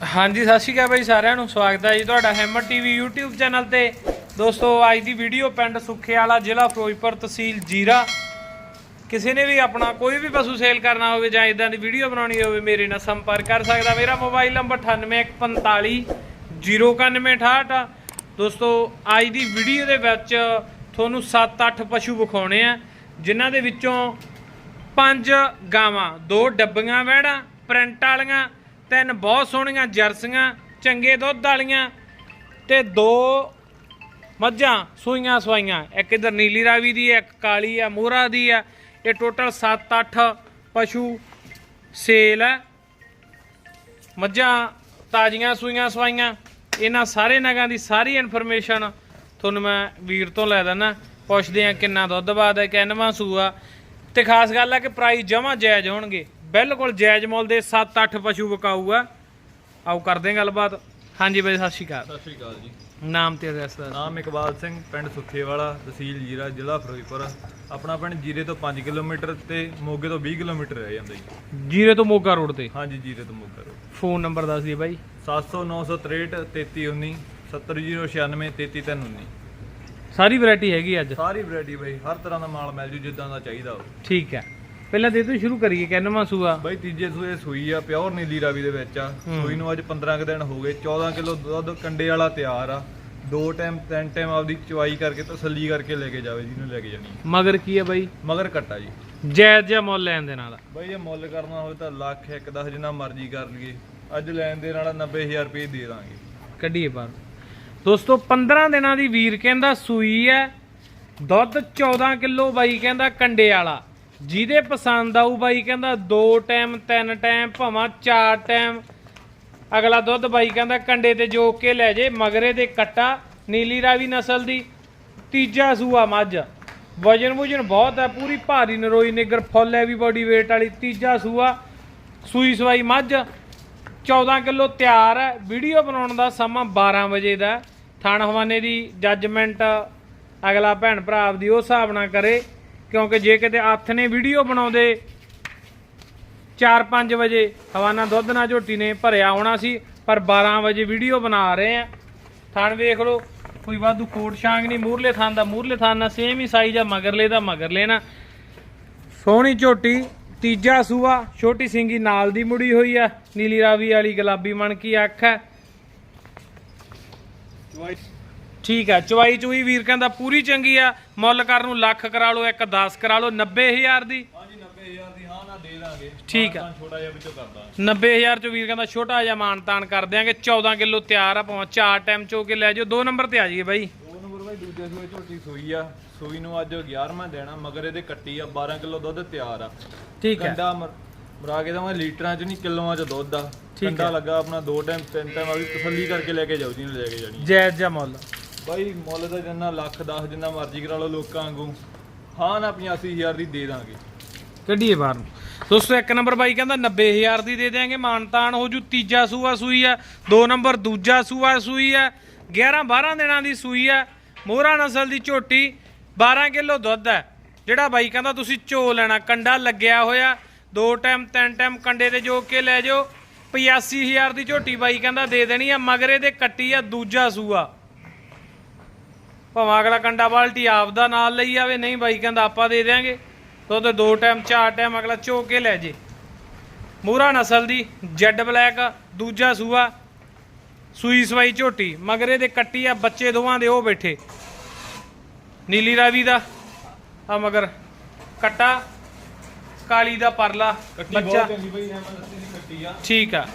ਹਾਂਜੀ, ਸਤਿ ਸ਼੍ਰੀ ਅਕਾਲ ਬਾਈ ਸਾਰਿਆਂ ਨੂੰ, ਸਵਾਗਤ ਹੈ ਜੀ ਤੁਹਾਡਾ ਹੈਮਰ ਟੀਵੀ YouTube ਚੈਨਲ ਤੇ। ਦੋਸਤੋ, ਅੱਜ ਦੀ ਵੀਡੀਓ ਪਿੰਡ ਸੁੱਖੇ ਵਾਲਾ ਜ਼ਿਲ੍ਹਾ ਫਿਰੋਜ਼ਪੁਰ ਤਹਿਸੀਲ ਜੀਰਾ। ਕਿਸੇ ਨੇ ਵੀ ਆਪਣਾ ਕੋਈ ਵੀ ਪਸ਼ੂ ਸੇਲ ਕਰਨਾ ਹੋਵੇ ਜਾਂ ਇਦਾਂ ਦੀ ਵੀਡੀਓ ਬਣਾਉਣੀ ਹੋਵੇ, ਮੇਰੇ ਨਾਲ ਸੰਪਰਕ ਕਰ ਸਕਦਾ। ਮੇਰਾ ਮੋਬਾਈਲ ਨੰਬਰ 9845 09168 ਦੋਸਤੋ, ਅੱਜ ਦੀ ਵੀਡੀਓ ਦੇ ਵਿੱਚ ਤੁਹਾਨੂੰ 7-8 ਪਸ਼ੂ ਵਿਖਾਉਣੇ ਆ, ਜਿਨ੍ਹਾਂ ਦੇ ਵਿੱਚੋਂ ਪੰਜ ਗਾਵਾਂ, ਦੋ ਡੱਬੀਆਂ ਵਹਿੜਾਂ ਪ੍ਰਿੰਟ ਵਾਲੀਆਂ ਤਿੰਨ ਬਹੁਤ ਸੋਹਣੀਆਂ ਜਰਸੀਆਂ, ਚੰਗੇ ਦੁੱਧ ਵਾਲੀਆਂ ਤੇ ਦੋ ਮੱਝਾਂ ਸੂਈਆਂ ਸਵਾਈਆਂ। ਇੱਕ ਇਧਰ ਨੀਲੀ ਰਾਵੀ ਦੀ ਹੈ, ਇੱਕ ਕਾਲੀ ਆ ਮੋਹਰਾ ਦੀ ਆ ਇਹ ਟੋਟਲ 7-8 ਪਸ਼ੂ ਸੇਲ ਹੈ। ਮੱਝਾਂ ਤਾਜ਼ੀਆਂ, ਸੂਈਆਂ ਸਵਾਈਆਂ। ਇਹਨਾਂ ਸਾਰੇ ਨਗਾਂ ਦੀ ਸਾਰੀ ਇਨਫੋਰਮੇਸ਼ਨ ਤੁਹਾਨੂੰ ਮੈਂ ਵੀਰ ਤੋਂ ਲੈ ਦਿੰਦਾ। ਪੁੱਛਦੇ ਆ ਕਿੰਨਾ ਦੁੱਧ ਬਾਦ ਹੈ ਕਿੰਨਵਾਂ ਸੂਆ। ਤੇ ਖਾਸ ਗੱਲ ਹੈ ਕਿ ਪ੍ਰਾਈਸ ਜਮਾ ਜਾਇਜ਼ ਹੋਣਗੇ। ਬਿਲਕੁਲ ਜਾਇਜ਼ ਮੁੱਲ ਦੇ 7-8 ਪਸ਼ੂ ਵਿਕਾਊ ਆ ਆਓ ਕਰਦੇ ਹਾਂ ਗੱਲਬਾਤ। ਹਾਂਜੀ ਬਾਈ ਸਤਿ ਸ਼੍ਰੀ ਅਕਾਲ। ਸਤਿ ਸ਼੍ਰੀ ਅਕਾਲ ਜੀ। ਨਾਮ ਤੇ ਐਡਰੈਸ ਦਾ ਨਾਮ ਇਕਬਾਲ ਸਿੰਘ ਪਿੰਡ ਸੁੱਖੇਵਾਲਾ ਤਹਿਸੀਲ ਜੀਰਾ ਜ਼ਿਲ੍ਹਾ ਫਿਰੋਜ਼ਪੁਰ। ਆਪਣਾ ਪਿੰਡ ਜੀਰੇ ਤੋਂ 5 ਕਿਲੋਮੀਟਰ ਤੇ ਮੋਗੇ ਤੋਂ 20 ਕਿਲੋਮੀਟਰ ਰਹਿ ਜਾਂਦਾ ਜੀ। ਜੀਰੇ ਤੋਂ ਮੋਗਾ ਰੋਡ ਤੇ? ਹਾਂਜੀ ਜੀਰੇ ਤੋਂ ਮੋਗਾ ਰੋਡ। ਫੋਨ ਨੰਬਰ ਦੱਸ ਦਿਓ ਬਾਈ। 70963 3319 70096 3319 ਸਾਰੀ ਵੈਰਾਈਟੀ ਹੈਗੀ ਅੱਜ? ਸਾਰੀ ਵੈਰਾਈਟੀ ਬਈ ਹਰ ਤਰ੍ਹਾਂ ਦਾ ਮਾਲ ਮਿਲ ਜੂ ਜਿੱਦਾਂ ਦਾ ਚਾਹੀਦਾ ਹੋ ਠੀਕ ਹੈ। ਪਹਿਲਾਂ ਦੇ ਤੋਂ ਸ਼ੁਰੂ ਕਰੀਏ ਕਿੰਨਵਾਂ ਸੂਆ। ਬਈ ਤੀਜੇ ਸੂਏ ਸੂਈ ਆ ਪਿਓਰ ਨੀਲੀ ਰਾਵੀ ਦੇ ਵਿੱਚ ਆ। ਸੂਈ ਨੂੰ ਅੱਜ 15 ਕੁ ਦਿਨ ਹੋ ਗਏ 14 ਕਿਲੋ ਦੁੱਧ ਕੰਡੇ ਵਾਲਾ ਤਿਆਰ ਆ। ਦੋ ਟਾਈਮ ਤਿੰਨ ਟਾਈਮ ਆਪਦੀ ਚਵਾਈ ਕਰਕੇ ਤਸੱਲੀ ਕਰਕੇ ਲੈ ਕੇ ਜਾਵੇ ਜਿਹਨੂੰ ਲੈ ਕੇ ਜਾਣੀ। ਮਗਰ ਕੀ ਹੈ ਬਾਈ? ਮਗਰ ਕੱਟਾ ਜੀ। ਜਾਇਜ਼ ਜਿਹਾ ਮੁੱਲ ਲੈਣ ਦੇ ਨਾਲ। ਬਈ ਜੇ ਮੁੱਲ ਕਰਨਾ ਹੋਵੇ ਤਾਂ ਲੱਖ ਇੱਕ ਦਸ ਜਿੰਨਾ ਮਰਜ਼ੀ ਕਰ ਲਈਏ ਅੱਜ ਲੈਣ ਦੇ ਨਾਲ 90000 ਰੁਪਏ ਦੇ ਦਾਂਗੇ। ਕੱਢੀਏ ਬਾਹਰ। ਦੋਸਤੋ 15 ਦਿਨਾਂ ਦੀ ਵੀਰ ਕਹਿੰਦਾ ਸੂਈ ਹੈ ਦੁੱਧ 14 ਕਿਲੋ ਬਾਈ ਕਹਿੰਦਾ ਕੰਡੇ ਵਾਲਾ। ਜਿਹਦੇ ਪਸੰਦ ਆਊ ਬਾਈ ਕਹਿੰਦਾ ਦੋ ਟਾਈਮ ਤਿੰਨ ਟਾਈਮ ਭਾਵਾਂ ਚਾਰ ਟਾਈਮ ਅਗਲਾ ਦੁੱਧ ਬਾਈ ਕਹਿੰਦਾ ਕੰਡੇ ਤੇ ਜੋਕ ਕੇ ਲੈ ਜੇ, ਮਗਰੇ ਦੇ ਕੱਟਾ, ਨੀਲੀ ਰਾਵੀ ਨਸਲ ਦੀ। ਤੀਜਾ ਸੂਆ ਮੱਝ। ਵਜਨ ਵੁਜਨ ਬਹੁਤ ਹੈ ਪੂਰੀ ਭਾਰੀ ਨਰੋਈ ਨਿਗਰ, ਫੁੱਲ ਹੈ ਵੀ ਬੋਡੀ weight ਵਾਲੀ। ਤੀਜਾ ਸੂਆ, ਸੂਈ ਸਵਾਈ ਮੱਝ। 14 ਕਿਲੋ ਤਿਆਰ ਹੈ ਵੀਡੀਓ ਬਣਾਉਣ ਦਾ ਸਮਾਂ 12 ਵਜੇ ਦਾ। ਹੈ। ਹਵਾਨੇ ਦੀ ਜੱਜਮੈਂਟ ਅਗਲਾ ਭੈਣ ਭਰਾ ਆਪਦੀ ਉਹ ਹਿਸਾਬ ਨਾਲ ਕਰੇ। ਕਿਉਂਕਿ ਜੇ ਕਿਤੇ ਹੱਥ ਨੇ ਵੀਡੀਓ ਬਣਾਉਂਦੇ 4-5 ਵਜੇ ਹਵਾਨਾ ਦੁੱਧ ਨਾਲ ਝੋਟੀ ਨੇ ਭਰਿਆ ਹੋਣਾ ਸੀ, ਪਰ 12 ਵਜੇ ਵੀਡੀਓ ਬਣਾ ਰਹੇ ਆ। ਥਣ ਵੇਖ ਲਓ, ਕੋਈ ਵਾਧੂ ਕੋਟ ਸ਼ਾਂਗ ਨਹੀਂ, ਮੂਰਲੇ ਥਾਨ ਦਾ ਮੂਰਲੇ ਥਾਨ ਨਾਲ ਸੇਮ ਹੀ ਸਾਈਜ਼ ਆ, ਮਗਰਲੇ ਦਾ ਮਗਰਲੇ ਨਾ। ਸੋਹਣੀ ਝੋਟੀ, ਤੀਜਾ ਸੂਆ, ਛੋਟੀ ਸਿੰਗੀ ਨਾਲ ਦੀ ਮੁੜੀ ਹੋਈ ਆ, ਨੀਲੀ ਰਾਵੀ ਵਾਲੀ ਗੁਲਾਬੀ ਮਣਕੀ ਅੱਖ ਹੈ। ਠੀਕ ਹੈ ਚਵਾਈ ਚੂਈ ਵੀਰ ਕਹਿੰਦਾ ਪੂਰੀ ਚੰਗੀ ਆ ਮੁੱਲ ਕਰਨ ਨੂੰ ਲੱਖ ਕਰਾ ਲਓ ਇੱਕ 10 ਕਰਾ ਲਓ 90000 ਦੀ। ਹਾਂਜੀ 90000 ਦੀ ਹਾਂ ਨਾ ਦੇ ਦਾਂਗੇ ਠੀਕ ਆ। ਛੋਟਾ ਜਿਹਾ ਵਿੱਚੋਂ ਕਰਦਾ 90000 ਚ ਵੀਰ ਕਹਿੰਦਾ ਛੋਟਾ ਜਿਹਾ ਮਾਨ ਤਾਨ ਕਰ ਦਿਆਂਗੇ 14 ਕਿਲੋ ਤਿਆਰ ਆ ਭਾਵੇਂ ਚਾਰ ਟਾਈਮ ਚੋ ਕੇ ਲੈ ਜਾਓ ਦੋ ਨੰਬਰ ਤੇ ਆ ਜਾਈਏ ਬਾਈ। ਦੋ ਨੰਬਰ ਬਾਈ ਦੂਜੇ ਸੂਏ ਝੋਟੀ ਸੂਈ ਆ ਸੂਈ ਨੂੰ ਅੱਜ 11ਵਾਂ ਦੇਣਾ ਮਗਰ ਇਹਦੇ ਕੱਟੀ ਆ 12 ਕਿਲੋ ਦੁੱਧ ਤਿਆਰ ਆ। ਠੀਕ ਹੈ ਕੰਡਾ ਮਰ- ਕੇ ਦਵਾਂ ਲੀਟਰਾਂ ਚ ਨਹੀਂ ਕਿਲੋਆਂ ਚ ਦੁੱਧ ਆ। ਕੰਡਾ ਲੱਗਾ ਆਪਣਾ ਦੋ ਟਾਈਮ ਤਿੰਨ ਟਾਈਮ ਆਪਦੀ ਤਸੱਲੀ ਕਰਕੇ ਲੈ ਕੇ ਜਾਓ ਜਿਹਨੂੰ ਲੈ ਕੇ ਜਾਣੀ ਆ। ਜਾਇਜ਼ ਜਿਹਾ ਮੁੱਲ। ਬਾਈ, ਮੁੱਲ ਦਾ ਜਿੰਨਾ ਲੱਖ 10 ਜਿੰਨਾ ਮਰਜ਼ੀ ਕਰਾ ਲਓ ਲੋਕਾਂ ਵਾਂਗੂ। ਹਾਂ ਨਾ 85000 ਦੀ ਦੇ ਦਾਂਗੇ। ਕੱਢੀਏ ਬਾਹਰ ਨੂੰ। ਦੋਸਤੋ, ਇੱਕ ਨੰਬਰ ਬਾਈ ਕਹਿੰਦਾ 90000 ਦੀ ਦੇ ਦਿਆਂਗੇ ਮਾਨਤਾਨ ਹੋ ਜੂ, ਤੀਜਾ ਸੂਆ ਸੂਈ ਆ, ਦੋ ਨੰਬਰ ਦੂਜਾ ਸੂਆ ਸੂਈ ਆ 11 12 ਦਿਨਾਂ ਦੀ ਸੂਈ ਆ, ਮੋਹਰਾ ਨਸਲ ਦੀ ਝੋਟੀ 12 ਕਿਲੋ ਦੁੱਧ ਹੈ ਜਿਹੜਾ ਬਾਈ ਕਹਿੰਦਾ ਤੁਸੀਂ ਚੋ ਲੈਣਾ, ਕੰਡਾ ਲੱਗਿਆ ਹੋਇਆ, ਦੋ ਟਾਈਮ, ਤਿੰਨ ਟਾਈਮ ਕੰਡੇ ਤੇ ਜੋਕ ਕੇ ਲੈ ਜਾਓ 85000 ਦੀ ਝੋਟੀ ਬਾਈ ਕਹਿੰਦਾ ਦੇ ਦੇਣੀ ਆ, ਮਗਰੇ ਦੇ ਕੱਟੀ ਆ ਦੂਜਾ ਸੂਆ। ਭਾਵੇਂ ਅਗਲਾ ਕੰਡਾ ਬਾਲਟੀ ਆਪਦਾ ਨਾਲ ਲਈ ਆਵੇ ਨਹੀਂ ਬਾਈ ਕਹਿੰਦਾ ਆਪਾਂ ਦੇ ਦਿਆਂਗੇ। ਦੁੱਧ ਦੋ ਟਾਈਮ ਚਾਰ ਟਾਈਮ ਅਗਲਾ ਚੋ ਕੇ ਲੈ ਜੇ। ਮੂਰਾ ਨਸਲ ਦੀ ਜੈਡ ਬਲੈਕ ਦੂਜਾ ਸੂਆ ਸੂਈ ਸਵਾਈ ਝੋਟੀ ਮਗਰੇ ਦੇ ਕੱਟੀ ਆ ਬੱਚੇ ਦੋਵਾਂ ਦੇ ਉਹ ਬੈਠੇ। ਨੀਲੀ ਰਾਵੀ ਦਾ ਆ ਮਗਰ ਕੱਟਾ ਕਾਲੀ ਦਾ ਪਰਲਾ ਬੱਚਾ। ਦੀ ਠੀਕ ਆ।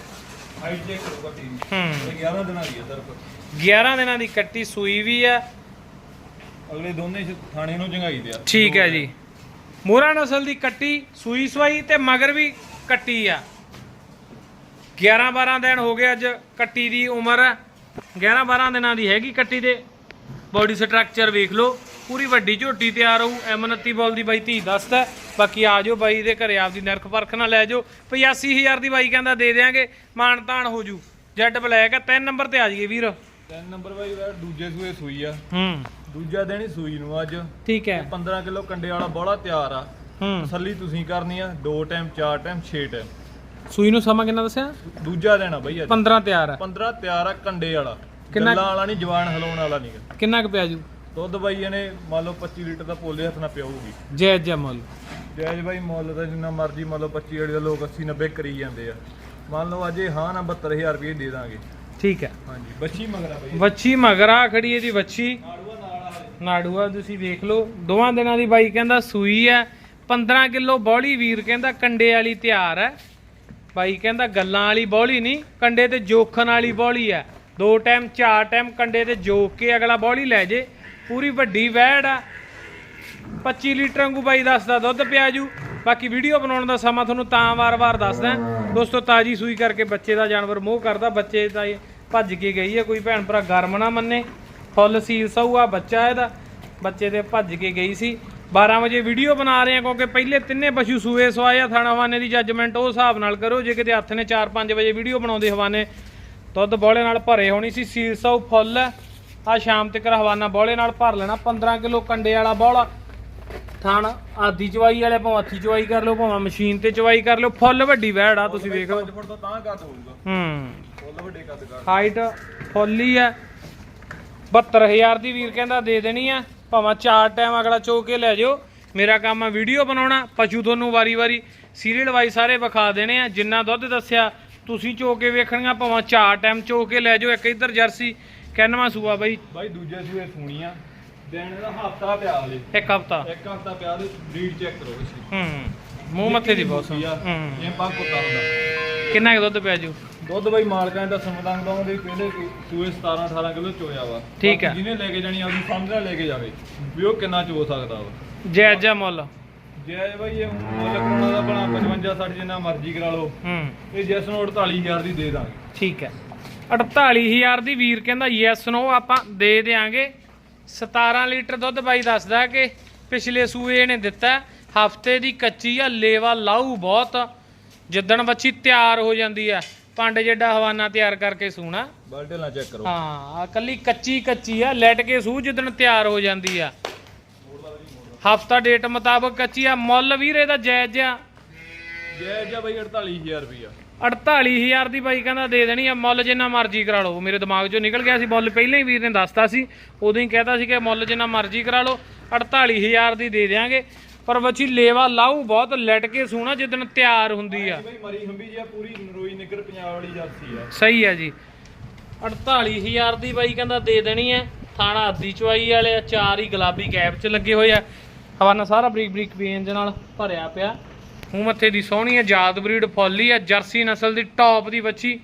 ਹਾਈਟ ਚੈੱਕ ਕਰੋ ਕੱਟੀ ਦੀ। ਹੂੰ। ਇਹ 11 ਦਿਨਾਂ ਦੀ ਆ ਸਿਰਫ 11 ਦਿਨਾਂ ਦੀ ਕੱਟੀ ਸੂਈ ਵੀ ਆ ਅਗਲੇ ਦੋਨੇ ਸ਼- ਥਾਣੇ ਨੂੰ ਜੰਗਾਈ ਦੇ ਆ। ਠੀਕ ਹੈ ਜੀ। ਮੋਰਾ ਨਸਲ ਦੀ ਕੱਟੀ ਸੂਈ ਸਵਾਈ ਤੇ ਮਗਰ ਵੀ ਕੱਟੀ ਆ। 11 12 ਦਿਨ ਹੋ ਗਏ ਅੱਜ ਕੱਟੀ ਦੀ ਉਮਰ। 11 12 ਦਿਨਾਂ ਦੀ ਹੈਗੀ ਕੱਟੀ ਦੇ। ਬੋਡੀ ਸਟਰਕਚਰ ਵੇਖ ਲਓ। ਪੂਰੀ ਵੱਡੀ ਝੋਟੀ ਤਿਆਰ ਹੋਊ। M29 ਬੋਲ ਦੀ ਬਾਈ ਧੀ ਦੱਸਦਾ ਬਾਕੀ ਆ ਜਾਓ ਬਾਈ ਦੇ ਘਰੇ ਆਪਦੀ ਨਰਖ ਪਰਖ ਨਾਲ ਲੈ ਜਾਓ। 85000 ਦੀ ਬਾਈ ਕਹਿੰਦਾ ਦੇ ਦੇਾਂਗੇ ਮਾਨ ਤਾਨ ਹੋ ਜੂ। ਜੈਡ ਬਲੈਕ ਆ ਤਿੰਨ ਨੰਬਰ ਤੇ ਆ ਜਾਈਏ ਵੀਰ। ਤਿੰਨ ਨੰਬਰ ਬਾਈ ਯਾਰ ਦੂਜੇ ਸੂਏ ਸੂਈ ਆ। ਹੂੰ। ਦੂਜਾ ਦਿਨ ਹੀ ਸੂਈ ਨੂੰ ਅੱਜ। ਠੀਕ ਹੈ। 15 ਕਿਲੋ ਕੰਡੇ ਵਾਲਾ ਬੋਲਾ ਤਿਆਰ ਆ। ਹੂੰ। ਤਸੱਲੀ ਤੁਸੀਂ ਕਰਨੀ ਆ ਦੋ ਟਾਈਮ ਚਾਰ ਟਾਈਮ 6 ਟਾਈਮ। ਸੂਈ ਨੂੰ ਸਮਾਂ ਕਿੰਨਾ ਦੱਸਿਆ? ਦੂਜਾ ਦੇਣਾ ਬਈ ਅੱਜ। 15 ਤਿਆਰ ਹੈ 15 ਤਿਆਰ ਆ ਕੰਡੇ ਵਾਲਾ। ਕਿੰਨਾ- ਗੱਲਾਂ ਵਾਲਾ ਨਹੀਂ ਜਵਾਨ ਹਲਾਉਣ ਵਾਲਾ ਨਹੀਂਗਾ ਕਿੰਨਾ ਕੁ ਪਿਆ ਜੂ? ਦੁੱਧ ਬਾਈ ਇਹਨੇ ਮੰਨ ਲਓ 25 ਲੀਟਰ ਦਾ ਪੋਲੇ ਹੱਥ ਨਾਲ ਪਿਆਊਗੀ। ਜੈ ਜੈ ਮੁੱਲ। ਜੈਜ ਬਾਈ ਮੁੱਲ ਤਾਂ ਜਿੰਨਾ ਮਰਜ਼ੀ ਮੰਨ ਲਓ 25 ਵਾਲੀ ਦਾ ਲੋਕ 80 90 ਕਰੀ ਜਾਂਦੇ ਆ। ਮੰਨ ਲਓ ਅੱਜ ਇਹ ਹਾਂ ਨਾ 72000 ਰੁਪਏ ਦੇ ਦਾਂਗੇ। ਠੀਕ ਹੈ। ਹਾਂਜੀ ਬੱਚੀ ਮਗਰਾ ਬਾਈ। ਵੱਛੀ ਮਗਰਾ ਖੜੀ ਇਹਦੀ ਵੱਛੀ। ਨਾੜੂਆ ਨਾਲ ਆ ਤੁਸੀਂ ਵੇਖ ਲਓ। ਦੋਵਾਂ ਦਿਨਾਂ ਦੀ ਬਾਈ ਕਹਿੰਦਾ ਸੂਈ ਹੈ। 15 ਕਿਲੋ ਬੌਲੀ ਵੀਰ ਕਹਿੰਦਾ ਕੰਡੇ ਵਾਲੀ ਤਿਆਰ ਹੈ। ਬਾਈ ਕਹਿੰਦਾ ਗੱਲਾਂ ਵਾਲੀ ਬੌਲੀ ਨਹੀਂ, ਕੰਡੇ ਤੇ ਜੋਖਣ ਵਾਲੀ ਬੌਲੀ ਹੈ। ਦੋ ਟਾਈਮ, ਚਾਰ ਟਾਈਮ ਕੰਡੇ ਤੇ ਜੋਖ ਕੇ ਅਗਲਾ ਬੌਲੀ ਲੈ ਜੇ। ਪੂਰੀ ਵੱਡੀ ਵਹਿੜ ਆ। 25 ਲੀਟਰ ਵਾਂਗੂ ਬਾਈ ਦੱਸਦਾ ਦੁੱਧ ਪਿਆ ਜੂ। ਬਾਕੀ ਵੀਡੀਓ ਬਣਾਉਣ ਦਾ ਸਮਾਂ ਤੁਹਾਨੂੰ ਤਾਂ ਵਾਰ-ਵਾਰ ਦੱਸਦਾ। ਦੋਸਤੋ, ਤਾਜੀ ਸੂਈ ਕਰਕੇ ਬੱਚੇ ਦਾ ਜਾਨਵਰ ਮੋਹ ਕਰਦਾ। ਬੱਚੇ ਦਾ ਇਹ ਭੱਜ ਕੇ ਗਈ ਹੈ। ਕੋਈ ਭੈਣ ਭਰਾ ਗਰਮ ਨਾ ਮੰਨੇ। ਫੁੱਲ ਸੀਲ ਸਊਆ ਬੱਚਾ ਇਹਦਾ। ਬੱਚੇ ਦੇ ਭੱਜ ਕੇ ਗਈ ਸੀ। 12 ਵਜੇ ਵੀਡੀਓ ਬਣਾ ਰਹੇ ਆ ਕਿਉਂਕਿ ਪਹਿਲੇ ਤਿੰਨੇ ਪਸ਼ੂ ਸੂਏ ਸਵਾਏ ਆ ਥਾਣਾ ਹਵਾਨੇ ਦੀ ਜੱਜਮੈਂਟ ਉਹ ਹਿਸਾਬ ਨਾਲ ਕਰੋ ਜੇ ਕਿਤੇ ਹੱਥ ਨੇ 4-5 ਵਜੇ ਵੀਡੀਓ ਬਣਾਉਂਦੇ ਹਵਾਨੇ ਦੁੱਧ ਬੋਲੇ ਨਾਲ ਭਰੇ ਹੋਣੀ ਸੀ ਸੀਲ ਸਊ ਫੁੱਲ। ਆ ਸ਼ਾਮ ਤੱਕ ਹਵਾਨਾ ਬੋਲੇ ਨਾਲ ਭਰ ਲੈਣਾ 15 ਕਿਲੋ ਕੰਡੇ ਵਾਲਾ ਬੋਲਾ ਥਣ ਆਦੀ ਚਵਾਈ ਵਾਲੇ ਭਾਵੇਂ ਹੱਥੀ ਚਵਾਈ ਕਰ ਲਓ ਭਾਵੇਂ ਮਸ਼ੀਨ ਤੇ ਚਵਾਈ ਕਰ ਲਓ ਫੁੱਲ ਵੱਡੀ ਵਹਿੜ ਆ ਤੁਸੀਂ ਵੇਖ। ਲਓ 5 ਫੁੱਟ ਤੋਂ ਤਾਂ ਕੱਦ ਹੋਊਗਾ। ਹੂੰ। ਫੁੱਲ ਵੱਡੇ ਕੱਦ ਕਰ। ਹਾਈਟ ਫੁੱਲ ਹੀ ਆ 72000 ਦੀ ਵੀਰ ਕਹਿੰਦਾ ਦੇ ਦੇਣੀ ਆ। ਭਾਵੇਂ ਚਾਰ ਟਾਈਮ ਅਗਲਾ ਚੋ ਕੇ ਲੈ ਜਾਓ। ਮੇਰਾ ਕੰਮ ਆ ਵੀਡੀਓ ਬਣਾਉਣਾ ਪਸ਼ੂ ਤੁਹਾਨੂੰ ਵਾਰੀ-ਵਾਰੀ ਸੀਰੀਅਲ ਵਾਈਜ਼ ਸਾਰੇ ਵਿਖਾ ਦੇਣੇ ਆ। ਜਿੰਨਾ ਦੁੱਧ ਦੱਸਿਆ ਤੁਸੀਂ ਚੋ ਕੇ ਵੇਖਣੀਆਂ ਭਾਵੇਂ ਚਾਰ ਟਾਈਮ ਚੋ ਕੇ ਲੈ ਜਾਓ। ਇੱਕ ਇੱਧਰ ਜਰਸੀ ਕਿੰਨਵਾਂ ਸੂਆ ਬਈ? ਬਾਈ ਦੂਜੇ ਸੂਏ ਸੂਣੀਆਂ ਦਿਨ ਦਾ ਹਫਤਾ ਪਿਆ ਹਲੇ। ਇੱਕ ਹਫਤਾ। ਇੱਕ ਹਫਤਾ ਪਿਆ ਦੇ ਬਰੀਡ ਚੈੱਕ ਕਰੋ ਇਸੀ ਹੂੰ। ਮੂੰਹ ਮੱਥੇ ਦੀ ਬਹੁਤ ਸੋਹਣੀ। ਹੂੰ। ਇਹ ਪੱਕ ਕੁੱਤਾ ਹੁੰਦਾ ਕਿੰਨਾ ਕੁ ਦੁੱਧ ਪਿਆ ਜੂ ਦੁੱਧ ਬਾਈ ਮਾਲਕਾਂ ਦਾ ਸਮਦੰਗ ਦਾ ਉਹਦੇ ਪਹਿਲੇ ਸੂਏ 17 18 ਕਿਲੋ ਚੋਇਆ ਵਾ। ਠੀਕ ਹੈ। ਬਾਕੀ ਜਿਹਨੇ ਲੈ ਕੇ ਜਾਣੀ ਆਪਦੀ ਸਮਝ ਨਾਲ ਲੈ ਕੇ ਜਾਵੇ ਵੀ ਉਹ ਕਿੰਨਾ ਚੋ ਸਕਦਾ ਵਾ। ਜੈ ਜੈ ਮੁੱਲ। ਜੇ ਬਾਈ ਇਹ ਮੁੱਲ ਕਰਾਉਣਾ ਦਾ ਬਣਾ 55 60 ਜਿੰਨਾ ਮਰਜ਼ੀ ਕਰਾ ਲਓ। ਹੂੰ। ਇਹ ਜਿਸ ਨੂੰ 48000 ਦੀ ਦੇ ਦਾਂਗੇ। ਠੀਕ ਹੈ 48000 ਦੀ ਵੀਰ ਕਹਿੰਦਾ ਯੈਸ ਨੋ ਆਪਾਂ ਦੇ ਦੇਾਂਗੇ 17 ਲੀਟਰ ਦੁੱਧ ਬਾਈ ਦੱਸਦਾ ਕਿ ਪਿਛਲੇ ਸੂਏ ਇਹਨੇ ਦਿੱਤਾ। ਹਫ਼ਤੇ ਦੀ ਕੱਚੀ ਆ ਲੇਵਾ ਲਾਊ ਬਹੁਤ। ਜਿੱਦਣ ਬੱਚੀ ਤਿਆਰ ਹੋ ਜਾਂਦੀ ਆ ਪੰਡ ਜਿੱਡਾ ਹਵਾਨਾ ਤਿਆਰ ਕਰਕੇ ਸੂਣਾ। ਬਾਲਟੇ ਨਾਲ ਚੈੱਕ ਕਰੋ। ਹਾਂ ਆ ਕੱਲੀ ਕੱਚੀ ਕੱਚੀ ਆ ਲੈਟ ਕੇ ਸੂ ਜਿੱਦਣ ਤਿਆਰ ਹੋ ਜਾਂਦੀ ਆ। ਹਫਤਾ ਡੇਟ ਮੁਤਾਬਕ ਕੱਚੀ ਆ ਮੁੱਲ ਵੀਰ ਇਹਦਾ ਜਾਇਜ਼ ਆ। ਜੇ ਜਾ ਬਾਈ 48000 ਰੁਪਇਆ 48000 ਦੀ ਬਾਈ ਕਹਿੰਦਾ ਦੇ ਦੇਣੀ ਆ ਮੁੱਲ ਜਿੰਨਾ ਮਰਜ਼ੀ ਕਰਾ ਲਓ। ਮੇਰੇ ਦਿਮਾਗ 'ਚੋਂ ਨਿਕਲ ਗਿਆ ਸੀ ਮੁੱਲ ਪਹਿਲਾਂ ਹੀ ਵੀਰ ਨੇ ਦੱਸਤਾ ਸੀ। ਉਦੋਂ ਹੀ ਕਹਿਤਾ ਸੀ ਕਿ ਮੁੱਲ ਜਿੰਨਾ ਮਰਜ਼ੀ ਕਰਾ ਲਓ 48000 ਦੀ ਦੇ ਦੇਾਂਗੇ ਪਰ ਬੱਚੀ ਲੇਵਾ ਲਾਊ ਬਹੁਤ ਲਟ ਕੇ ਸੋਣਾ ਜਿੱਦਣ ਤਿਆਰ ਹੁੰਦੀ ਆ। ਬਾਈ ਮਰੀ ਹੰਬੀ ਜੀ ਆ ਪੂਰੀ ਨਰੋਈ ਨਿਕਰ ਪੰਜਾਬ ਵਾਲੀ ਜਰਸੀ ਆ। ਸਹੀ ਹੈ ਜੀ। 48000 ਦੀ ਬਾਈ ਕਹਿੰਦਾ ਦੇ ਦੇਣੀ ਹੈ ਥਾਣਾ ਅੱਧੀ ਚਵਾਈ ਵਾਲੇ ਆ ਚਾਰ ਹੀ ਗੁਲਾਬੀ ਕੈਪ 'ਚ ਲੱਗੇ ਹੋਏ ਆ। ਹਵਾਨਾ ਸਾਰਾ ਬਰੀਕ ਬਰੀਕ ਪੇਂਜ ਨਾਲ ਭਰਿਆ ਪਿਆ। ਮੂੰਹ ਮੱਥੇ ਦੀ ਸੋਹਣੀ ਹੈ ਜਾਤ ਬਰੀਡ ਫੁੱਲੀ ਹੈ ਜਰਸੀ ਨਸਲ ਦੀ ਟੌਪ ਦੀ ਬੱਚੀ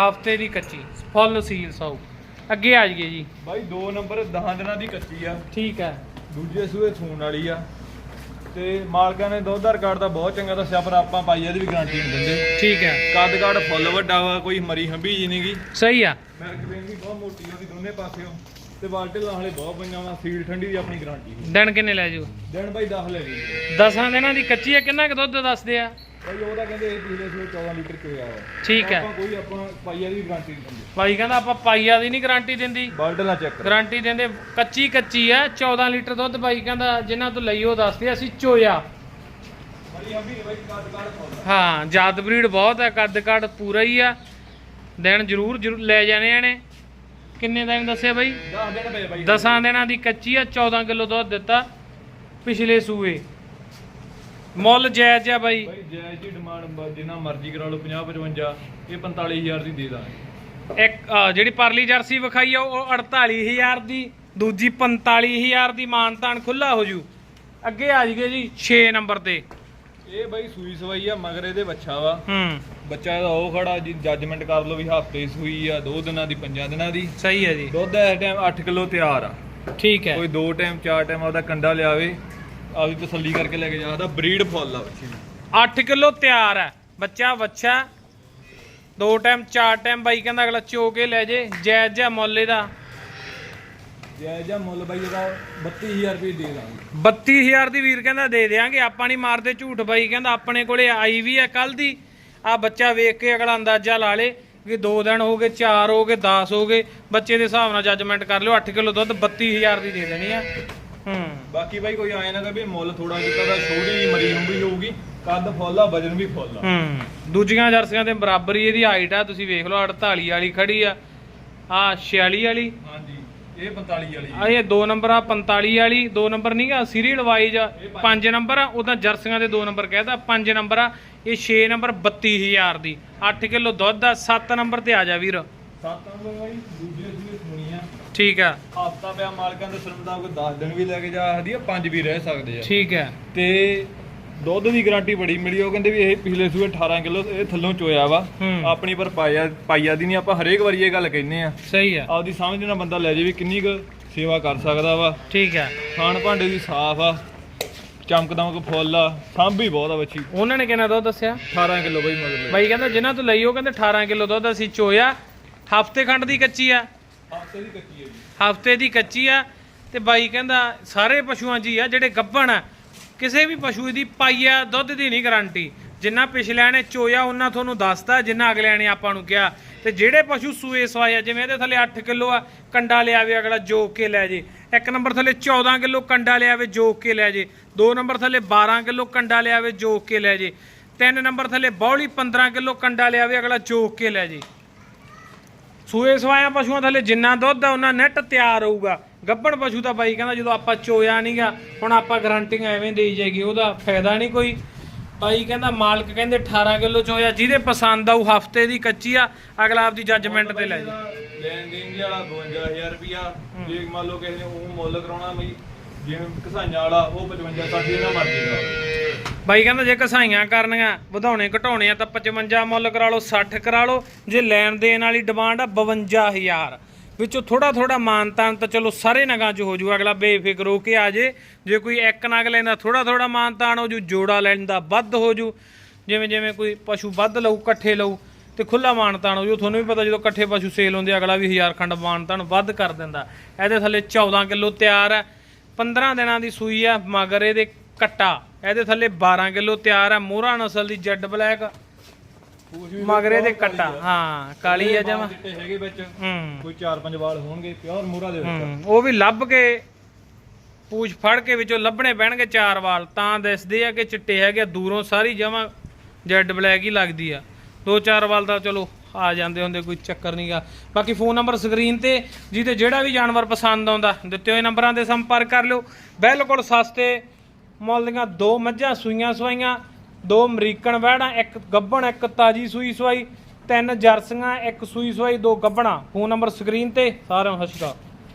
ਹਫ਼ਤੇ ਦੀ ਕੱਚੀ ਫੁੱਲ ਸੀਲ ਸੌ। ਅੱਗੇ ਆ ਜਾਈਏ ਜੀ। ਬਾਈ 2 ਨੰਬਰ 10 ਦਿਨਾਂ ਦੀ ਕੱਚੀ ਆ। ਠੀਕ ਹੈ ਦੂਜੇ ਸੂਏ ਸੂਣ ਵਾਲੀ ਆ। ਤੇ ਮਾਲਕਾਂ ਨੇ ਦੁੱਧ ਦਾ ਰਿਕਾਰਡ ਤਾਂ ਬਹੁਤ ਚੰਗਾ ਦੱਸਿਆ ਪਰ ਆਪਾਂ ਪਾਈ ਇਹਦੀ ਵੀ ਗਾਰੰਟੀ ਨਹੀਂ ਦਿੰਦੇ। ਠੀਕ ਹੈ। ਕੱਦ ਕਾਠ ਫੁੱਲ ਵੱਡਾ ਵਾ ਕੋਈ ਮਰੀ ਹੰਬੀ ਜੀ ਨਹੀਂਗੀ ਸਹੀ ਆ। ਮੈਂ ਕਬੇਨ ਵੀ ਬਹੁਤ ਮੋਟੀ ਉਹਦੀ ਦੋਨੇ ਪਾਸਿਓਂ। ਤੇ ਬਾਲਟੇ ਲਾਹਲੇ ਬਹੁਤ ਪਈਆਂ ਵਾ ਸੀਲ ਠੰਡੀ ਦੀ ਆਪਣੀ ਗਾਰੰਟੀ। ਦਿਨ ਕਿੰਨੇ ਲੈ ਜੂ ਦਿਨ ਬਾਈ 10 ਲੈ ਗਈ ਦਸਾਂ ਦਿਨਾਂ ਦੀ ਕੱਚੀ ਹੈ ਕਿੰਨਾ ਕੁ ਦੁੱਧ ਦੱਸਦੇ ਆ? ਬਾਈ ਉਹਦਾ ਕਹਿੰਦੇ ਇਹ ਪਿਛਲੇ ਸੂਏ 14 ਲੀਟਰ ਚੋਇਆ ਵਾ ਠੀਕ ਹੈ। ਆਪਾਂ ਕੋਈ ਆਪਾਂ ਪਾਈ ਇਹਦੀ ਵੀ ਗਾਰੰਟੀ ਨਹੀਂ ਦਿੰਦੇ। ਬਾਈ ਕਹਿੰਦਾ ਆਪਾਂ ਪਾਈਆ ਦੀ ਨਹੀਂ ਗਾਰੰਟੀ ਦਿੰਦੀ। ਬਾਲਟੇ ਨਾਲ ਚੈੱਕ ਕਰੋ। ਗਾਰੰਟੀ ਦਿੰਦੇ ਕੱਚੀ ਕੱਚੀ ਆ 14 ਲੀਟਰ ਦੁੱਧ ਬਾਈ ਕਹਿੰਦਾ ਜਿਨ੍ਹਾਂ ਤੋਂ ਲਈ ਉਹ ਦੱਸਦੇ ਅਸੀਂ ਚੋਇਆ। ਹਾਂ ਜਾਤ ਬਰੀਡ ਬਹੁਤ ਹੈ ਕੱਦ ਕੱਦ ਪੂਰਾ ਹੀ ਆ। ਦਿਨ ਜ਼ਰੂਰ ਜ਼ਰੂਰ ਲੈ ਜਾਣੇ ਨੇ ਕਿੰਨੇ ਦਿਨ ਦੱਸਿਆ ਬਾਈ? 10 ਦਿਨ ਪਏ ਬਾਈ। ਦਸਾਂ ਦਿਨਾਂ ਦੀ ਕੱਚੀ ਆ 14 ਕਿਲੋ ਦੁੱਧ ਦਿੱਤਾ ਪਿਛਲੇ ਸੂਏ। ਮੁੱਲ ਜਾਇਜ਼ ਆ ਬਾਈ। ਬਾਈ ਜੈ ਜੀ ਡਿਮਾਂਡ ਜਿੰਨਾ ਮਰਜ਼ੀ ਕਰਾ ਲਓ 50 55 ਇਹ 45000 ਦੀ ਦੇ ਦਾਂਗੇ। ਇੱਕ ਜਿਹੜੀ ਪਰਲੀ ਜਰਸੀ ਵਿਖਾਈ ਆ ਉਹ 48000 ਦੀ ਦੂਜੀ 45000 ਦੀ ਮਾਨਤਾਨ ਖੁੱਲਾ ਹੋ ਜੂ। ਅੱਗੇ ਆ ਜੀਗੇ ਜੀ 6 ਨੰਬਰ ਤੇ। ਇਹ ਬਾਈ ਸੂਈ ਸਵਾਈ ਆ ਮਗਰ ਇਹਦੇ ਬੱਚਾ ਵਾ। ਹੂੰ। ਬੱਚਾ ਇਹਦਾ ਉਹ ਖੜਾ ਜੀ ਜੱਜਮੈਂਟ ਕਰ ਲਓ ਵੀ ਹਫ਼ਤੇ ਸੂਈ ਆ ਦੋ ਦਿਨਾਂ ਦੀ ਪੰਜਾਂ ਦਿਨਾਂ ਦੀ। ਸਹੀ ਹੈ ਜੀ। ਦੁੱਧ ਇਸ ਟਾਈਮ 8 ਕਿਲੋ ਤਿਆਰ ਆ। ਠੀਕ ਹੈ। ਕੋਈ ਦੋ ਟਾਈਮ ਚਾਰ ਟਾਈਮ ਆਪਦਾ ਕੰਡਾ ਲਿਆਵੇ। ਆਪਦੀ ਤਸੱਲੀ ਕਰਕੇ ਲੈ ਕੇ ਜਾਦਾ ਬਰੀਡ ਫੁੱਲ ਆ ਬੱਚੀ ਦੀ। 8 ਕਿਲੋ ਤਿਆਰ ਹੈ। ਬੱਚਾ ਬੱਚਾ ਦੋ ਟਾਈਮ ਚਾਰ ਟਾਈਮ ਬਾਈ ਕਹਿੰਦਾ ਅਗਲਾ ਚੋ ਕੇ ਲੈ ਜੇ ਜਾਇਜ਼ ਜਿਹਾ ਮੁੱਲ ਇਹਦਾ। ਜੈ ਜਾ ਮੁੱਲ ਬਾਈ ਇਹਦਾ 32000 ਰੁਪਏ ਦੇ ਦਾਂਗੇ। 32000 ਦੀ ਵੀਰ ਕਹਿੰਦਾ ਦੇ ਦੇਾਂਗੇ ਆਪਾਂ ਨਹੀਂ ਮਾਰਦੇ ਝੂਠ ਬਾਈ ਕਹਿੰਦਾ ਆਪਣੇ ਕੋਲੇ ਆਈ ਵੀ ਹੈ ਕੱਲ ਦੀ। ਆ ਬੱਚਾ ਵੇਖ ਕੇ ਅਗਲਾ ਅੰਦਾਜ਼ਾ ਲਾ ਲੇ ਕਿ 2 ਦਿਨ ਹੋ ਗਏ 4 ਹੋ ਗਏ 10 ਹੋ ਗਏ। ਬੱਚੇ ਦੇ ਹਿਸਾਬ ਨਾਲ ਜੱਜਮੈਂਟ ਕਰ ਲਿਓ 8 ਕਿਲੋ ਦੁੱਧ 32000 ਦੀ ਦੇ ਦੇਣੀ ਆ। ਬਾਕੀ ਬਾਈ ਕੋਈ ਆਏ ਨਾ ਕਹੇ ਮੁੱਲ ਥੋੜਾ ਕੀਤਾ ਤਾਂ ਛੋਟੀ ਮਰੀ ਹੁੰਦੀ ਹੋਊਗੀ ਕੱਦ ਫੁੱਲ ਆ ਵਜਨ ਵੀ ਫੁੱਲ ਆ। ਹੂੰ। ਦੂਜੀਆਂ ਜਰਸੀਆਂ ਦੇ ਬਰਾਬਰ ਹੀ ਇਹਦੀ ਹਾਈਟ ਆ ਤੁਸੀਂ ਵੇਖ ਲਓ 48 ਵਾਲੀ ਖੜੀ ਆ। ਆ 46 ਵਾਲੀ। ਹਾਂਜੀ ਇਹ 45 ਵਾਲੀ ਆ ਇਹ 2 ਨੰਬਰ ਆ 45 ਵਾਲੀ। 2 ਨੰਬਰ ਨਹੀਂ ਗਾ ਸੀਰੀਅਲ ਵਾਈਜ਼ ਆ। 5 ਨੰਬਰ ਆ ਉਹਦਾ ਜਰਸੀਆਂ ਦੇ 2 ਨੰਬਰ ਕਹਿਦਾ 5 ਨੰਬਰ ਆ ਇਹ 6 ਨੰਬਰ 32000 ਦੀ। 8 ਕਿਲੋ ਦੁੱਧ ਆ 7 ਨੰਬਰ ਤੇ ਆ ਜਾ ਵੀਰ। 7 ਨੰਬਰ ਵਾਲੀ ਦੂਜੇ ਆ ਠੀਕ ਆ। ਹਫਤਾ ਪਿਆ ਮਾਲਕਾਂ ਦੇ ਸਰਮਦਾ ਕੋਈ 10 ਦਿਨ ਵੀ ਲੈ ਕੇ ਜਾ ਸਕਦੀ ਆ 5 ਵੀ ਰਹਿ ਸਕਦੇ ਆ। ਠੀਕ ਹੈ ਤੇ ਦੁੱਧ ਦੀ ਗਾਰੰਟੀ ਬੜੀ ਮਿਲੀ ਉਹ ਕਹਿੰਦੇ ਵੀ ਇਹ ਪਿਛਲੇ ਸੂਏ 18 ਕਿਲੋ ਇਹ ਥੱਲੋਂ ਚੋਇਆ ਵਾ। ਆਪਣੀ ਪਰ ਪਾਇਆ ਪਾਈਆ ਦੀ ਨਹੀਂ ਆਪਾਂ ਹਰੇਕ ਵਾਰੀ ਇਹ ਗੱਲ ਕਹਿੰਨੇ ਆ। ਸਹੀ ਆ। ਆਪਦੀ ਸਮਝ ਨਾਲ ਬੰਦਾ ਲੈ ਜੇ ਵੀ ਕਿੰਨੀ ਕੁ ਸੇਵਾ ਕਰ ਸਕਦਾ ਵਾ। ਠੀਕ ਹੈ ਖਾਣ ਭਾਂਡੇ ਦੀ ਸਾਫ਼ ਆ ਚਮਕ ਦਮਕ ਫੁੱਲ ਆ ਸਾਂਭੀ ਬਹੁਤ ਆ ਬੱਚੀ। ਉਹਨਾਂ ਨੇ ਕਿੰਨਾ ਦੁੱਧ ਦੱਸਿਆ? 18 ਕਿਲੋ ਬਈ ਮਗਰ ਬਾਈ ਕਹਿੰਦਾ ਜਿਨ੍ਹਾਂ ਤੋਂ ਲਈ ਉਹ ਕਹਿੰਦੇ 18 ਕਿਲੋ ਦੁੱਧ ਅਸੀਂ ਚੋਇਆ ਹਫ਼ਤੇ ਖੰਡ ਦੀ ਕੱਚੀ ਆ। ਹਫ਼ਤੇ ਦੀ ਕੱਚੀ ਹੈ ਜੀ। ਹਫ਼ਤੇ ਦੀ ਕੱਚੀ ਆ ਤੇ ਬਾਈ ਕਹਿੰਦਾ ਸਾਰੇ ਪਸ਼ੂਆਂ ਜੀ ਆ ਜਿਹੜੇ ਗੱਭਣ ਆ, ਕਿਸੇ ਵੀ ਪਸ਼ੂ ਦੀ ਪਾਈਆ ਦੁੱਧ ਦੀ ਨਹੀਂ ਗਾਰੰਟੀ। ਜਿੰਨਾ ਪਿਛਲਿਆਂ ਨੇ ਚੋਇਆ ਉਹਨਾਂ ਤੁਹਾਨੂੰ ਦੱਸਦਾ ਜਿੰਨਾ ਅਗਲਿਆਂ ਨੇ ਆਪਾਂ ਨੂੰ ਕਿਹਾ। ਤੇ ਜਿਹੜੇ ਪਸ਼ੂ ਸੂਏ ਸਵਾਏ ਆ, ਜਿਵੇਂ ਇਹਦੇ ਥੱਲੇ 8 ਕਿਲੋ ਆ, ਕੰਡਾ ਲਿਆਵੇ ਅਗਲਾ ਜੋਕ ਕੇ ਲੈ ਜੇ। ਇੱਕ ਨੰਬਰ ਥੱਲੇ 14 ਕਿਲੋ ਕੰਡਾ ਲਿਆਵੇ ਜੋਕ ਕੇ ਲੈ ਜੇ। ਦੋ ਨੰਬਰ ਥੱਲੇ 12 ਕਿਲੋ ਕੰਡਾ ਲਿਆਵੇ ਜੋਕ ਕੇ ਲੈ ਜੇ। ਤਿੰਨ ਨੰਬਰ ਥੱਲੇ ਬੌਲੀ 15 ਕਿਲੋ ਕੰਡਾ ਲਿਆਵੇ ਅਗਲਾ ਜੋਕ ਕੇ ਲੈ ਜੇ। ਸੂਏ ਸਵਾਇਆ ਪਸ਼ੂਆਂ ਥੱਲੇ ਜਿੰਨਾ ਦੁੱਧ ਆ, ਉਹਨਾਂ ਨੈਟ ਤਿਆਰ ਹੋਊਗਾ ਗੱਭਣ ਪਸ਼ੂ ਤਾਂ ਬਾਈ ਕਹਿੰਦਾ ਜਦੋਂ ਆਪਾਂ ਚੋਇਆ ਨਹੀਂਗਾ ਹੁਣ ਆਪਾਂ ਗਰੰਟੀਆਂ ਐਵੇਂ ਦੇਈ ਜਾਏਗੀ, ਉਹਦਾ ਫਾਇਦਾ ਨਹੀਂ ਕੋਈ। ਬਾਈ ਕਹਿੰਦਾ ਮਾਲਕ ਕਹਿੰਦੇ 18 ਕਿਲੋ ਚੋਇਆ, ਜਿਹਦੇ ਪਸੰਦ ਆਊ ਹਫ਼ਤੇ ਦੀ ਕੱਚੀ ਆ, ਅਗਲਾ ਆਪਦੀ ਜੱਜਮੈਂਟ ਤੇ ਲੈ ਜਾ ਲੈਣ ਦੇਣ ਵਾਲਾ 52000 ਰੁਪਿਆ ਜੇ ਮੰਨ ਲਓ ਕਿਸੇ ਨੇ ਉਹ ਮੁੱਲ ਕਰਾਉਣਾ ਬਈ, ਜਿਵੇਂ ਕਸਾਈਆਂ ਵਾਲਾ, ਉਹ 55 60 ਇਹਨਾਂ ਮਰਜ਼ੀ ਦਾ ਬਾਈ ਕਹਿੰਦਾ ਜੇ ਕਸਾਈਆਂ ਕਰਨੀਆਂ, ਵਧਾਉਣੇ ਘਟਾਉਣੇ ਆ ਤਾਂ 55 ਮੁੱਲ ਕਰਾ ਲਓ 60 ਕਰਾ ਲਓ। ਜੇ ਲੈਣ ਦੇਣ ਵਾਲੀ ਡਿਮਾਂਡ ਆ 52000 ਵਿੱਚੋਂ ਥੋੜਾ ਥੋੜਾ ਮਾਨਤਾਨ ਤਾਂ ਚਲੋ ਸਾਰੇ ਨਗਾਂ 'ਚ ਹੋ ਜੂ ਅਗਲਾ ਬੇਫਿਕਰ ਹੋ ਕੇ ਆ ਜੇ। ਜੇ ਕੋਈ ਇੱਕ ਨਗ ਲੈਂਦਾ ਥੋੜਾ ਥੋੜਾ ਮਾਨਤਾਨ ਹੋ ਜੂ ਜੋੜਾ ਲੈਂਦਾ, ਵੱਧ ਹੋ ਜੂ ਜਿਵੇਂ ਜਿਵੇਂ ਕੋਈ ਪਸ਼ੂ ਵੱਧ ਲਊ, ਇਕੱਠੇ ਲਊ, ਤੇ ਖੁੱਲਾ ਮਾਨਤਾਨ ਹੋ ਜੂ ਤੁਹਾਨੂੰ ਵੀ ਪਤਾ ਜਦੋਂ ਇਕੱਠੇ ਪਸ਼ੂ ਸੇਲ ਹੁੰਦੇ ਅਗਲਾ ਵੀ ਹਜ਼ਾਰ ਖੰਡ ਮਾਨਤਾਨ ਵੱਧ ਕਰ ਦਿੰਦਾ। ਇਹਦੇ ਥੱਲੇ 14 ਕਿਲੋ ਤਿਆਰ ਹੈ 15 ਦਿਨਾਂ ਦੀ ਸੂਈ ਆ, ਮਗਰ ਇਹਦੇ ਕੱਟਾ। ਇਹਦੇ ਥੱਲੇ 12 ਕਿਲੋ ਤਿਆਰ ਹੈ ਮੋਹਰਾ ਨਸਲ ਦੀ ਜੈਡ ਬਲੈਕ। ਮਗਰ ਇਹਦੇ ਕੱਟਾ। ਹਾਂ ਕਾਲੀ ਆ ਜਮਾ। ਹੈਗੇ ਵਿੱਚ। ਕੋਈ 4-5 ਵਾਲ ਹੋਣਗੇ ਪਿਓਰ ਮੂਰਾ ਦੇ ਵਿੱਚ। ਉਹ ਵੀ ਲੱਭ ਕੇ ਪੂਛ ਫੜ ਕੇ ਵਿੱਚੋਂ ਲੱਭਣੇ ਪੈਣਗੇ ਚਾਰ ਵਾਲ। ਤਾਂ ਦਿਸਦੇ ਆ ਕਿ ਚਿੱਟੇ ਹੈਗੇ ਆ, ਦੂਰੋਂ ਸਾਰੀ ਜਮਾ ਜੈਡ ਬਲੈਕ ਹੀ ਲੱਗਦੀ ਆ। ਦੋ ਚਾਰ ਵਾਲ ਤਾਂ ਚਲੋ ਆ ਜਾਂਦੇ ਹੁੰਦੇ ਕੋਈ ਚੱਕਰ ਨਹੀਂਗਾ ਬਾਕੀ ਫੋਨ ਨੰਬਰ ਸਕਰੀਨ ਤੇ ਜਿਹਦੇ ਜਿਹੜਾ ਵੀ ਜਾਨਵਰ ਪਸੰਦ ਆਉਂਦਾ ਦਿੱਤੇ ਹੋਏ ਨੰਬਰਾਂ ਤੇ ਸੰਪਰਕ ਕਰ ਲਿਓ। ਬਿਲਕੁਲ ਸਸਤੇ ਮੁੱਲ ਦੀਆਂ ਦੋ ਮੱਝਾਂ ਸੂਈਆਂ ਸਵਾਈਆਂ, ਦੋ ਅਮਰੀਕਨ ਵਹਿੜਾਂ, ਇੱਕ ਗੱਭਣ ਇੱਕ ਤਾਜੀ ਸੂਈ ਸਵਾਈ, ਤਿੰਨ ਜਰਸੀਆਂ, ਇੱਕ ਸੂਈ ਸਵਾਈ, ਦੋ ਗੱਭਣਾ ਫੋਨ ਨੰਬਰ ਸਕਰੀਨ ਤੇ, ਸਾਰਿਆਂ ਨੂੰ ਸਤਿ ਸ਼੍ਰੀ ਅਕਾਲ।